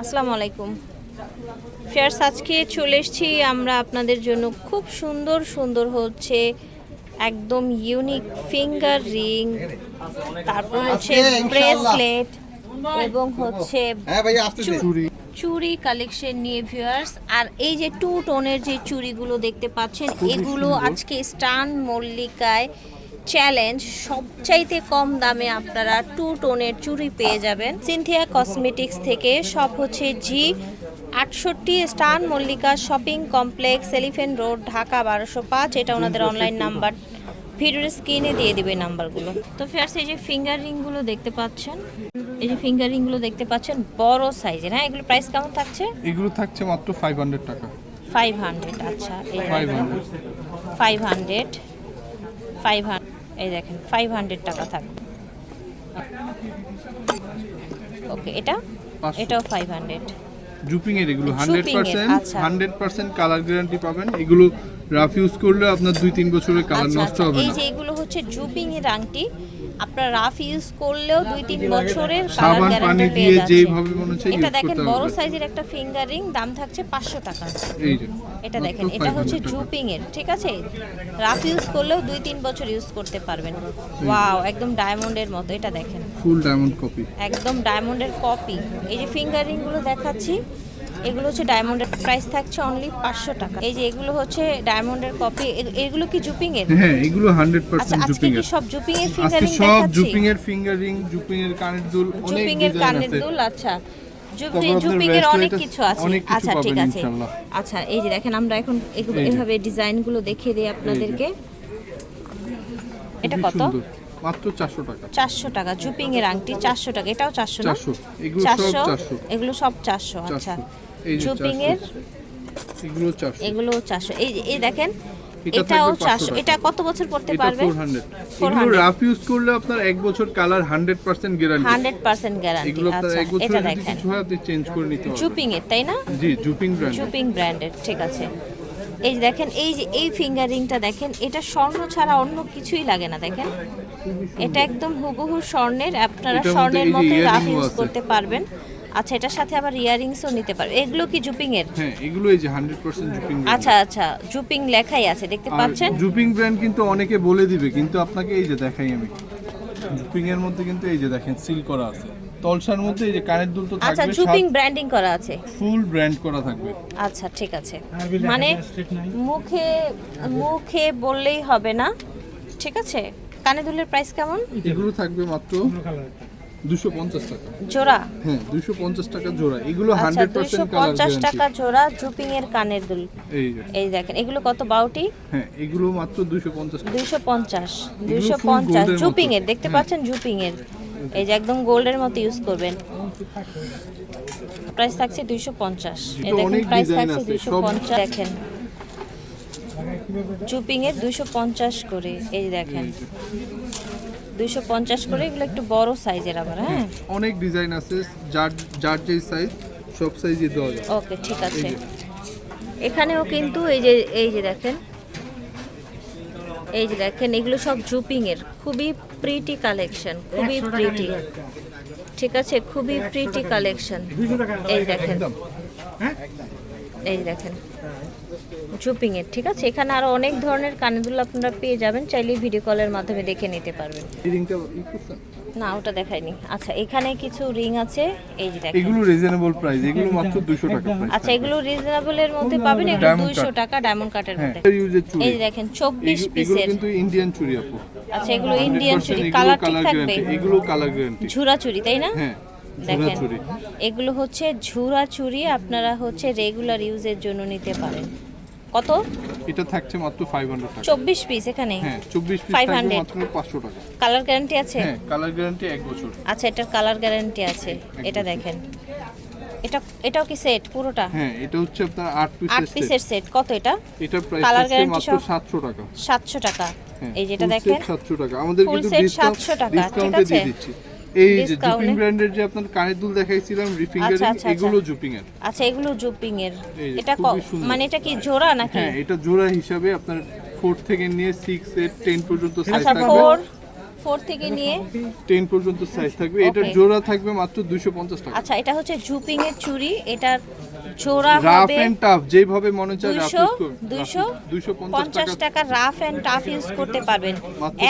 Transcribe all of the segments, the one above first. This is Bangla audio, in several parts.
আসসালামু আলাইকুম। ফেয়ার্স আজকে চলে এসেছি আমরা আপনাদের জন্য। খুব সুন্দর সুন্দর হচ্ছে একদম ইউনিক ফিঙ্গার রিং তারপর হচ্ছে ব্রেসলেট এবং হচ্ছে হ্যাঁ ভাই আসতেছি। চুড়ি। চুড়ি কালেকশন নিয়ে ভিউয়ার্স আর এই যে টু টোনের যে চুড়িগুলো দেখতে পাচ্ছেন এগুলো আজকে স্টান মল্লিকায় চ্যালেঞ্জ সবচাইতে কম দামে আপনারা টু টোনের চুড়ি পেয়ে যাবেন। সিনথিয়া কসমেটিক্স থেকে সব হচ্ছে জি আটষট্টি স্টান Mallika shopping complex Elephant Road Dhaka বারোশো পাঁচ। এটা ওনাদের অনলাইন নাম্বার ভিডিওর স্ক্রিনে দিয়ে দিবে নাম্বারগুলো। তো ফেয়ার্স এই যে ফিঙ্গার রিংগুলো দেখতে পাচ্ছেন এই যে ফিঙ্গার রিংগুলো দেখতে পাচ্ছেন বড় সাইজের হ্যাঁ? এগুলো প্রাইস কেমন থাকছে? এগুলো থাকছে মাত্র ফাইভ হান্ড্রেড টাকা। ফাইভ হান্ড্রেড আচ্ছা five hundred five hundred five hundred এই দেখেন ফাইভ হান্ড্রেড টাকা থাকবে। ওকে এটা? এটাও ফাইভ হান্ড্রেড জুপিং এর এগুলো hundred percent. Hundred percent colour guarantee পাবেন। এগুলো রাফ ইউজ করলে আপনার দুই তিন বছরের কালার আচ্ছা নষ্ট আচ্ছা। হবে এই যে এগুলো হচ্ছে জুপিং এর আংটি আপনার রাফ ইউজ করলেও দুই তিন বছরের কালার গ্যারান্টি দিয়ে পেয়ে যাচ্ছে। এটা দেখেন বড় সাইজের একটা ফিঙ্গার রিং দাম থাকছে পাঁচশো টাকা। এটা দেখেন এটা হচ্ছে। জুপিং এর ঠিক আছে? রাফ ইউজ করলেও দুই তিন বছর ইউজ করতে পারবেন। ওয়াও একদম ডায়মন্ডের মতো এটা দেখেন। ফুল ডায়মন্ড কপি একদম ডায়মন্ডের কপি এই যে ফিঙ্গার রিংগুলো দেখাচ্ছি এগুলো হচ্ছে ডায়মন্ডের প্রাইস থাকছে অনলি পাঁচশো টাকা। এই যে এগুলো হচ্ছে ডায়মন্ডের কপি এগুলো কি জুপিং এর? হ্যাঁ এগুলো হান্ড্রেড আচ্ছা পার্সেন্ট জুপিং এর। সব জুপিং এর ফিঙ্গার সব জুপিং এর ফিঙ্গার জুপিং এর কানের দুল অনেক জুপিং এর কানের দুল আচ্ছা। অনেক কিছু আছে। আচ্ছা ঠিক আছে। আচ্ছা এই যে দেখেন আমরা এখন। এভাবে ডিজাইনগুলো দেখিয়ে দিই আপনাদেরকে। এটা কত? মাত্র টাকা। চারশো টাকা জুপিং এর আংটি চারশো টাকা। এটাও চারশো না? 400 এগুলো সব 400 এগুলো সব চারশো আচ্ছা। 400 যে জুপিং 400 এর? এগুলো চারশো। এগুলো চারশো। এই এই দেখেন এটাও থাকবে 500 চারশো। এটা কত বছর পড়তে পারবে? 400 400 এগুলো রাফ ইউজ করলে আপনার এক বছর colour 100% guarantee hundred percent guarantee এগুলো আপনার আচ্ছা এক বছর এটা দেখেন। কিছু আপনি চেঞ্জ করে নিতে পারবেন। জুপিং এর তাই না? জি জুপিং ব্র্যান্ড জুপিং ব্র্যান্ডের ঠিক আছে। এই যে দেখেন এই যে এই ফিঙ্গারিংটা দেখেন এটা স্বর্ণ ছাড়া অন্য কিছুই লাগে না দেখেন। এটা একদম হুবহু স্বর্ণের আপনারা স্বর্ণের মতো রাফ ইউজ করতে পারবেন। আচ্ছা এটার সাথে আবার ইয়ারিংসও নিতে পারবেন এগুলো কি জুপিং এর হ্যাঁ এগুলো এই যে 100% জুপিং আচ্ছা আচ্ছা জুপিং লেখাই আছে দেখতে পাচ্ছেন? জুপিং ব্র্যান্ড কিন্তু অনেকে বলে দিবে কিন্তু আপনাকে এই যে দেখাই আমি। জুপিং এর মধ্যে কিন্তু এই যে দেখেন সিল করা আছে। তলসার মধ্যে এই যে কানের দুল তো থাকবে আচ্ছা জুপিং ব্র্যান্ডিং করা আছে। ফুল ব্র্যান্ড করা থাকবে। আচ্ছা ঠিক আছে। মানে মুখে মুখে বললেই হবে না ঠিক আছে? কানে দুলের প্রাইস কেমন? এগুলো থাকবে মাত্র টাকা। জোড়া? হ্যাঁ টাকা জোড়া। এগুলো আচ্ছা হান্ড্রেড দুইশো পার্সেন্ট কালার পঞ্চাশ টাকা জোড়া জুপিং এর কানের দুল। এই এই দেখেন এগুলো কত বাউটি? হ্যাঁ এগুলো মাত্র দুশো পঞ্চাশ টাকা। দুইশো পঞ্চাশ এগুলো দুইশো full পঞ্চাশ gold এর মতো। জুপিং এর দেখতে হ্যাঁ। পাচ্ছেন জুপিং এর এই যে একদম গোল্ডের মতো ইউজ করবেন। প্রাইস থাকছে দুইশো পঞ্চাশ। এই দেখেন প্রাইস থাকছে আছে, দুইশো সব- পঞ্চাশ। দেখেন। জুপিং এর দুইশো পঞ্চাশ করে এই দেখেন। দুইশো পঞ্চাশ করে এগুলো একটু বড় সাইজের আবার হ্যাঁ? অনেক ডিজাইন আছে যার যার যে সাইজ সব সাইজে দেওয়া যায় ওকে ঠিক আছে। এখানেও কিন্তু এই যে এই যে দেখেন এই যে দেখেন এগুলো সব জুপিং এর খুবই প্রিটি কালেকশন খুবই প্রিটি ঠিক আছে খুবই প্রিটি কালেকশন এই দেখেন। এই দেখেন। জুপিং এর ঠিক আছে? এখানে আরও অনেক ধরনের কানেদুল আপনারা পেয়ে যাবেন চাইলে ভিডিও কলের মাধ্যমে দেখে নিতে পারবেন। না ওটা দেখাইনি আচ্ছা এখানে কিছু রিং আছে এই যে দেখেন। এগুলো রিজনেবল প্রাইস এগুলো মাত্র দুশো টাকা প্রাইস আচ্ছা এগুলো রিজনেবলের মধ্যে পাবেন এগুলো Diamond দুইশো cut। টাকা ডায়মন্ড কাটের হ্যাঁ মধ্যে। এই যে দেখেন চব্বিশ এগুলো- এগুলো পিসের কিন্তু ইন্ডিয়ান চুড়ি আপু। আচ্ছা এগুলো ইন্ডিয়ান 100% চুড়ি কালার ঠিক থাকবে? এগুলো কালার গ্যারান্টি ঝুরা চুড়ি তাই না? হ্যাঁ দেখেন এগুলো হচ্ছে ঝুরা চুড়ি আপনারা হচ্ছে রেগুলার ইউজের জন্য নিতে পারেন। কত? এটা থাকছে মাত্র ফাইভ হান্ড্রেড টাকা। চব্বিশ পিস এখানে? হ্যাঁ চব্বিশ পিস থাকবে মাত্র পাঁচশো টাকা। কালার গ্যারান্টি আছে? হ্যাঁ কালার গ্যারান্টি এক বছর। আচ্ছা এটার কালার গ্যারান্টি আছে। এটা দেখেন। এটা এটাও কি সেট পুরোটা? হ্যাঁ এটা হচ্ছে আপনার আট আট পিসের পিসের সেট কত এটা? এটার প্রাইস থাকছে guarantee মাত্র সহ? সাতশো টাকা। সাতশো টাকা। হ্যাঁ, এই যেটা দেখেন 700 টাকা। আমাদের কিন্তু 700 টাকা, ঠিক আছে? এই যে জুপিং ব্র্যান্ডের যে আপনার কানের দুল দেখাইছিলাম রিফিঙ্গারিং আচ্ছা, আচ্ছা, এগুলো জুপিং এর। আচ্ছা এগুলো জুপিং এর। এটা। মানে এটা কি জোড়া নাকি? হ্যাঁ এটা জোড়া হিসাবে আপনার ফোর থেকে নিয়ে সিক্স এইট টেন পর্যন্ত সাইজ আচ্ছা থাকবে। ফোর ফোর থেকে নিয়ে? টেন পর্যন্ত সাইজ থাকবে। এটা জোড়া থাকবে মাত্র দুশো পঞ্চাশ টাকা। আচ্ছা এটা হচ্ছে জুপিং এর চুড়ি এটার জোড়া রাফ এন্ড টাফ যেভাবে মনে চায় রাফ দুইশো ইউজ করুন দুইশো দুইশো পঞ্চাশ পঞ্চাশ টাকা টাকা রাফ অ্যান্ড টাফ ইউজ করতে পারবেন।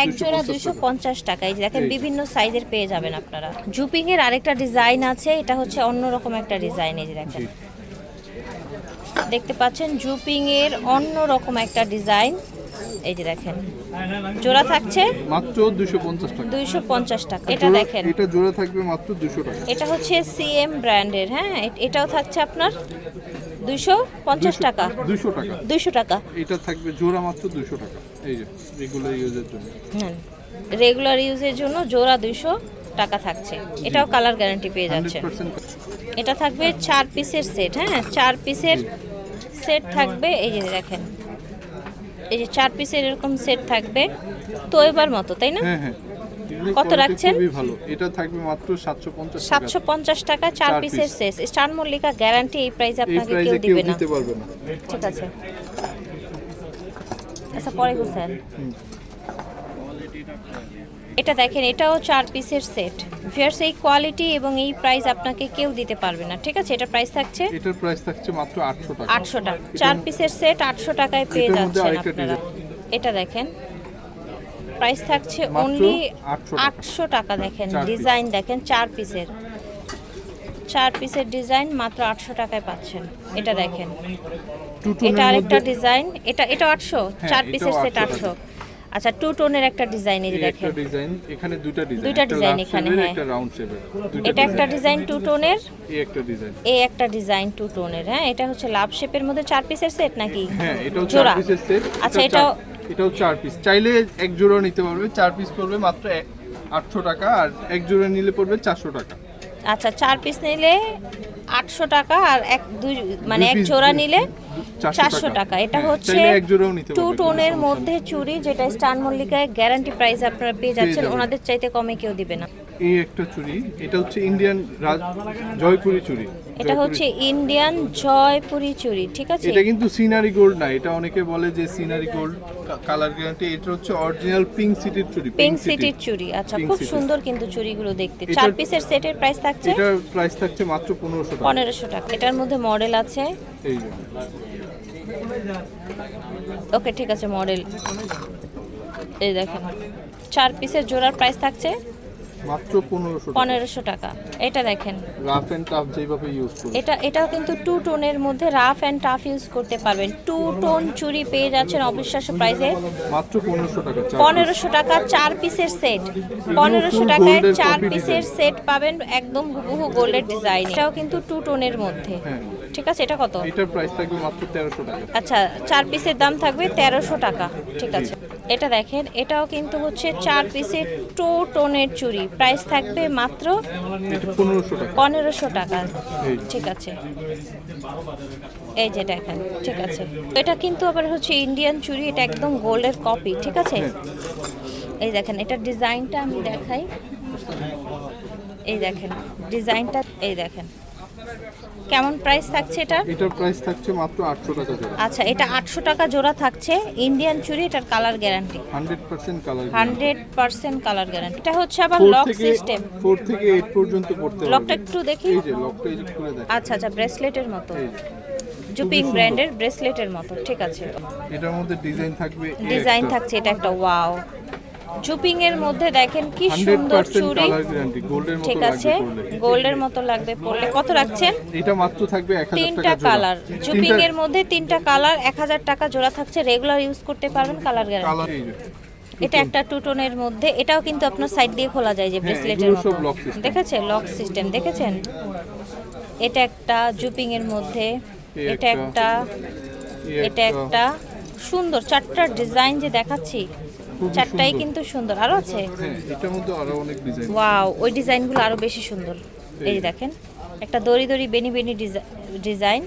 এক জোড়া 250 দুইশো পঞ্চাশ টাকা। এই দেখেন বিভিন্ন সাইজের পেয়ে যাবেন আপনারা। জুপিং এর আরেকটা ডিজাইন আছে এটা হচ্ছে অন্যরকম একটা ডিজাইন এই যে দেখেন। দেখতে পাচ্ছেন জুপিং এর অন্যরকম একটা ডিজাইন এই যে দেখেন। জোড়া থাকছে? মাত্র দুশো পঞ্চাশ টাকা। দুইশো পঞ্চাশ টাকা। এটা দেখেন। এটা জোড়া থাকবে মাত্র দুশো টাকা। এটা হচ্ছে সিএম ব্র্যান্ডের হ্যাঁ? এটাও থাকছে আপনার দুইশো পঞ্চাশ টাকা। দুশো টাকা। দুইশো টাকা। এটা থাকবে জোড়া মাত্র দুশো টাকা। এই যে রেগুলার ইউজের জন্য। হ্যাঁ রেগুলার ইউজের জন্য জোড়া দুইশো টাকা থাকছে। এটাও কালার গ্যারান্টি পেয়ে যাচ্ছে। এটা থাকবে চার পিসের সেট হ্যাঁ? চার পিসের সেট থাকবে। এই যে দেখেন এই যে চার পিসের এরকম সেট থাকবে। তো এবার মতো তাই না? হ্যাঁ হ্যাঁ। কত রাখছেন? ভালো। এটা থাকবে মাত্র সাতশো পঞ্চাশ টাকা। চার পিসের। সেট স্টার মল্লিকা গ্যারান্টি এই প্রাইসে আপনাকে কেউ দিবে না। ঠিক আছে। আচ্ছা পরে স্যার। এটা দেখেন এটাও চার পিসের সেট ভিয়ার্স এই কোয়ালিটি এবং এই প্রাইস আপনাকে কেউ দিতে পারবে না ঠিক আছে? এটা প্রাইস থাকছে এটার প্রাইস থাকছে মাত্র আটশো টাকা। আটশো টাকা। চার পিসের সেট আটশো টাকায় পেয়ে যাচ্ছেন আপনারা। এটা দেখেন প্রাইস থাকছে অনলি 800 টাকা। দেখেন ডিজাইন দেখেন চার পিসের। চার পিসের ডিজাইন মাত্র আটশো টাকায় পাচ্ছেন। এটা দেখেন। এটা আরেকটা ডিজাইন এটা এটা আটশো? হ্যাঁ, চার পিসের সেট 800 আটশো আচ্ছা টু টোনের একটা ডিজাইন এই এই একটা ডিজাইন এখানে দুইটা ডিজাইন দুইটা লাভ এখানে, হ্যাঁ। একটা রাউন্ড শেপের এটা একটা ডিজাইন টু টোনের এই একটা ডিজাইন এই একটা ডিজাইন টু টোনের হ্যাঁ? এটা হচ্ছে লাভ শেপের মধ্যে চার পিসের সেট নাকি? হ্যাঁ এটাও চার পিসের সেট আচ্ছা এটাও এটাও চার পিস চাইলে এক জোড়া নিতে পারবে চার পিস পড়বে মাত্র আটশো টাকা আর এক জোড়া নিলে পড়বে চারশো টাকা। আচ্ছা চার পিস নিলে আটশো টাকা আর এক দুই মানে এক জোড়া নিলে চারশো টাকা। এটা হ্যাঁ, হচ্ছে টু টোনের মধ্যে চুড়ি যেটা স্টার মল্লিকায় গ্যারান্টি প্রাইস আপনারা পেয়ে যাচ্ছেন ওনাদের চাইতে কমে কেউ দিবে না। এই একটা চুড়ি এটা হচ্ছে ইন্ডিয়ান জয়পুরি চুড়ি। এটা হচ্ছে ইন্ডিয়ান জয়পুরি চুড়ি ঠিক আছে? এটা কিন্তু সিনারি গোল্ড না এটা অনেকে বলে যে সিনারি গোল্ড কালার গ্যারান্টি এটা হচ্ছে অরিজিনাল পিঙ্ক সিটির চুড়ি পিঙ্ক সিটির চুড়ি আচ্ছা খুব সুন্দর কিন্তু চুড়িগুলো দেখতে। চার পিসের সেটের প্রাইস থাকছে? এটার প্রাইস থাকছে মাত্র পনেরোশো টাকা। পনেরোশো টাকা। এটার মধ্যে মডেল আছে। এই ওকে ঠিক আছে মডেল এই দেখেন চার পিসের জোড়ার প্রাইস থাকছে মাত্র পনেরোশো টাকা। পনেরোশো টাকা। এটা দেখেন। রাফ এন্ড টাফ যেভাবে ইউজ করবে এটা এটাও কিন্তু টু টোনের মধ্যে রাফ অ্যান্ড টাফ ইউজ করতে পারবেন। টু টোন চুড়ি পেয়ে যাচ্ছেন অবিশ্বাস্য প্রাইসে মাত্র পনেরোশো টাকা চার পনেরোশো টাকা চার পিসের সেট পনেরোশো full টাকায় চার পিসের সেট পাবেন একদম হুবহু গোল্ডের ডিজাইন এটাও কিন্তু টু টোনের মধ্যে। হ্যাঁ। ঠিক আছে এটা কত? এটার প্রাইস থাকবে মাত্র তেরোশো টাকা। আচ্ছা চার পিসের দাম থাকবে তেরোশো টাকা ঠিক আছে। এটা দেখেন এটাও কিন্তু হচ্ছে চার পিসের টু টোনের চুড়ি। প্রাইস থাকবে মাত্র এটা পনেরোশো টাকা। পনেরোশো টাকা ঠিক আছে। এই যে দেখেন ঠিক আছে। এটা কিন্তু আবার হচ্ছে ইন্ডিয়ান চুড়ি এটা একদম গোল্ডের কপি ঠিক আছে? হ্যাঁ। এই দেখেন এটা ডিজাইনটা আমি দেখাই। এই দেখেন ডিজাইনটা এই দেখেন। কেমন প্রাইস থাকছে এটা এটার প্রাইস থাকছে মাত্র আটশো টাকা জোড়া। আচ্ছা এটা আটশো টাকা জোড়া থাকছে ইন্ডিয়ান চুড়ি এটার colour guarantee hundred percent colour hundred percent colour guarantee এটা হচ্ছে আবার লক সিস্টেম ফোর থেকে এইট পর্যন্ত পড়তে লকটা একটু দেখি। এই যে লকটা এই যে খুলে দেখ আচ্ছা আচ্ছা ব্রেসলেটের মতো। জুপিং ব্র্যান্ডের ব্রেসলেটের মতো ঠিক আছে। এটার মধ্যে ডিজাইন থাকবে ডিজাইন থাকছে এটা একটা ওয়াও জুপিং এর মধ্যে দেখেন কি সুন্দর চুড়ি। ঠিক আছে। গোল্ডের মতো লাগবে পড়লে কত রাখছেন? এটা মাত্র থাকবে এক হাজার তিনটা টাকা কালার। জুপিং এর মধ্যে তিনটা কালার এক হাজার টাকা জোড়া থাকছে। রেগুলার ইউজ করতে পারবেন কালার গ্যারান্টি এটা একটা টু টোনের মধ্যে। এটাও কিন্তু আপনার সাইড দিয়ে খোলা যায় যে হ্যাঁ, ব্রেসলেটের এগুলো মতো। দেখেছে? লক সিস্টেম দেখেছেন? এটা একটা জুপিং এর মধ্যে এটা একটা। এটা একটা। সুন্দর চারটা ডিজাইন যে দেখাচ্ছি চারটাই কিন্তু সুন্দর। আরও আছে? হ্যাঁ এটার মধ্যে আরও অনেক ডিজাইন ওয়াও ওই ডিজাইনগুলো আরও বেশি সুন্দর। এই যে দেখেন একটা দড়ি দড়ি বেনি বেনি ডিজাইন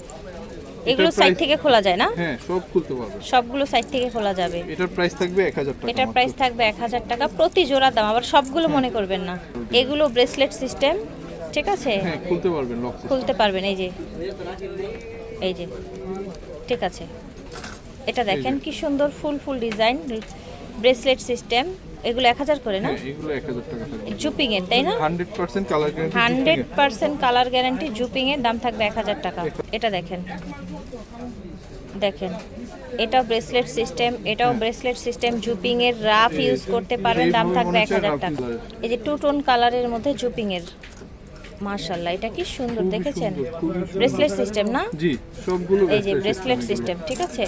এগুলো সাইড থেকে খোলা যায় না? হ্যাঁ সব খুলতে পারবে। সবগুলো সাইড থেকে খোলা যাবে। এটার প্রাইস থাকবে এক হাজার টাকা এটার প্রাইস থাকবে এক হাজার টাকা প্রতি জোড়া দাম আবার সবগুলো মনে করবেন না। এগুলো ব্রেসলেট সিস্টেম ঠিক আছে? হ্যাঁ খুলতে পারবেন লক খুলতে পারবেন এই যে। এই যে ঠিক আছে। এটা দেখেন কি সুন্দর ফুল ফুল ডিজাইন ব্রেসলেট সিস্টেম। এগুলো এক হাজার করে না? হ্যাঁ জুপিং এর তাই না? Hundred percent colour guarantee Xuping এর। দাম থাকবে এক হাজার টাকা। এটা দেখেন। দেখেন এটাও ব্রেসলেট সিস্টেম এটাও ব্রেসলেট সিস্টেম জুপিং এর রাফ ইউজ করতে পারবেন দাম থাকবে এক হাজার টাকা। এই যে টু টোন কালারের মধ্যে জুপিং এর মার্শাল্লাহ এটা কি সুন্দর দেখেছেন। ব্রেসলেট সিস্টেম না? জি সবগুলো এই যে ব্রেসলেট সিস্টেম ঠিক আছে?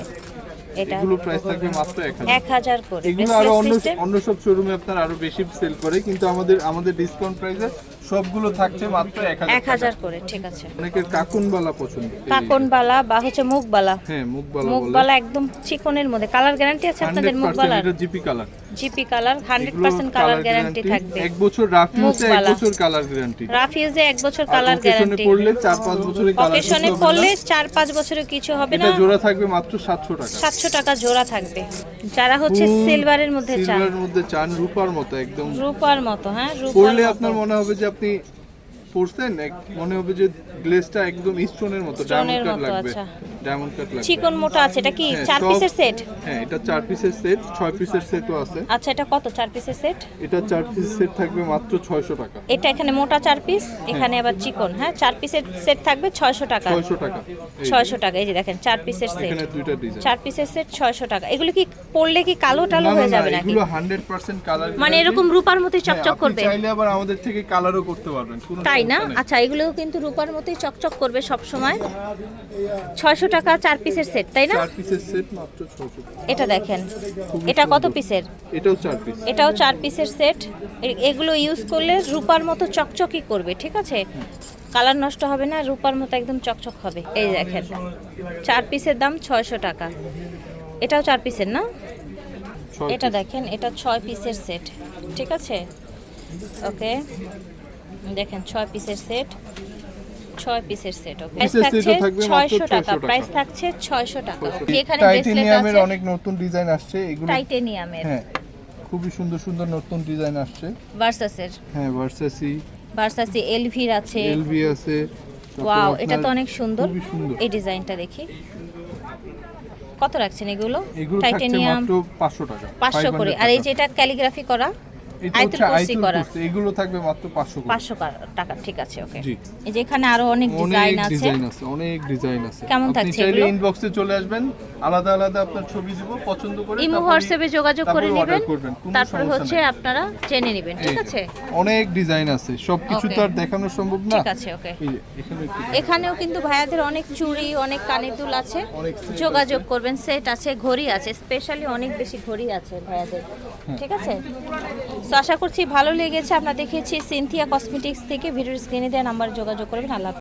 এটা এগুলো প্রাইস থাকবে মাত্র 1000 1000 করে। এগুলো আরও অন্য অন্য সব শোরুমে আপনার আরও বেশি সেল করে কিন্তু আমাদের আমাদের ডিসকাউন্ট প্রাইসে সবগুলো থাকছে মাত্র এক হাজার এক হাজার করে ঠিক আছে। অনেকের কাকুনবালা পছন্দ এই যে। কাকনবালা বা হচ্ছে মুখবালা। হ্যাঁ মুখবালা বলে। মুখবালা একদম চিকনের মধ্যে। কালার গ্যারান্টি আছে আপনাদের 100% মুখবালার? এটা GP colour. GP colour hundred percent colour guarantee থাকবে। এক বছর রাফ ইউজে এক বছর কালার গ্যারান্টি রাফ ইউজে এক বছর কালার গ্যারান্টি পড়লে চার পাঁচ বছরের কালার অকেশনে পড়লে চার পাঁচ বছরের কিছু হবে না। এটা জোড়া থাকবে মাত্র সাতশো টাকা। সাতশো টাকা জোড়া থাকবে। যারা হচ্ছে সিলভারের মধ্যে চান। সিলভারের মধ্যে চান রূপার মতো একদম। রূপার মতো হ্যাঁ রূপার পড়লে আপনার মনে হবে যে আপনি পড়ছেন এক- মনে হবে যে গ্লেজটা একদম স্টোনের মতো ডায়মন্ড কাট লাগবে। আচ্ছা। ডায়মন্ড কাট লাগবে। চিকন মোটা আছে এটা কি হ্যাঁ, চার পিসের সেট হ্যাঁ এটা চার পিসের সেট ছয় পিসের সেটও আছে। আচ্ছা এটা কত চার পিসের সেট এটা চার পিসের সেট থাকবে মাত্র ছয়শো টাকা। এটা এখানে মোটা চার পিস এখানে আবার চিকন হ্যাঁ? চার পিসের সেট থাকবে ছয়শো টাকা। ছয়শো টাকা। এই যে, ছয়শো টাকা এই যে দেখেন চার পিসের সেট এখানে দুইটা ডিজাইন চার পিসের সেট ছয়শো টাকা। এগুলো কি পড়লে কি কালো টালো হয়ে যাবে নাকি? এগুলো হান্ড্রেড পার্সেন্ট কালার মানে এরকম রূপার মতোই চকচক করবে। হ্যাঁ, চাইলে আবার আমাদের থেকে কালারও করতে পারবেন কোনো তাই না? আচ্ছা এগুলো কিন্তু রূপার মতোই চকচক করবে সব সময় ছয়শো টাকা চার পিসের সেট তাই না? চার পিসের সেট মাত্র ছয়শো টাকা। এটা দেখেন এটা কত পিসের? এটাও চার পিস। এটাও চার পিসের সেট এগুলো ইউজ করলে রূপার মতো চকচকই করবে ঠিক আছে? কালার নষ্ট হবে না রূপার মতো একদম চকচক হবে। এই দেখেন চার পিসের দাম ছয়শো টাকা। এটাও চার পিসের না? এটা দেখেন এটা ছয় পিসের সেট ঠিক আছে? ওকে দেখেন ছয় পিসের সেট। ছয় পিসের সেট ওকে ছয়শো টাকা। প্রাইস থাকছে ছয়শো টাকা এখানে টাইটেনিয়ামের অনেক নতুন ডিজাইন আসছে। এগুলো টাইটেনিয়ামের হ্যাঁ খুবই সুন্দর সুন্দর নতুন ডিজাইন আসছে। ভার্সাসের হ্যাঁ ভার্সাসি ভার্সাসি এলভির আছে। এলভি আছে। ওয়াও এটা তো অনেক সুন্দর। এই ডিজাইনটা দেখি। কত রাখছেন এগুলো? এগুলো টাইটেনিয়াম মাত্র পাঁচশো টাকা। পাঁচশো 500 করে। আর এই। যেটা ক্যালিগ্রাফি করা? আয়তুল কুরসি করা। এগুলো থাকবে মাত্র পাঁচশো করে। পাঁচশো টাকা ঠিক আছে ওকে। জি। এই যে এখানে আরও অনেক অনেক ডিজাইন আছে। ডিজাইন আছে অনেক ডিজাইন আছে। কেমন থাকছে এগুলো? ইনবক্সে চলে আসবেন আলাদা আলাদা আপনার ছবি দিব পছন্দ করে ইমো হোয়াটসঅ্যাপে যোগাযোগ করে নেবেন। তারপরে হচ্ছে আপনারা জেনে নেবেন ঠিক আছে? অনেক ডিজাইন আছে সবকিছু তো আর দেখানো সম্ভব না। ঠিক আছে ওকে। এখানেও কিন্তু ভাইয়াদের অনেক চুড়ি অনেক কানের দুল আছে। যোগাযোগ করবেন সেট আছে ঘড়ি আছে স্পেশালি অনেক বেশি ঘড়ি আছে ভাইয়াদের ঠিক আছে? তো আশা করছি ভালো লেগেছে। আমরা দেখেছি সিনথিয়া কসমেটিক্স থেকে। ভিডিও স্ক্রিনে দেওয়া নাম্বার যোগাযোগ করবেন। আল্লাহ।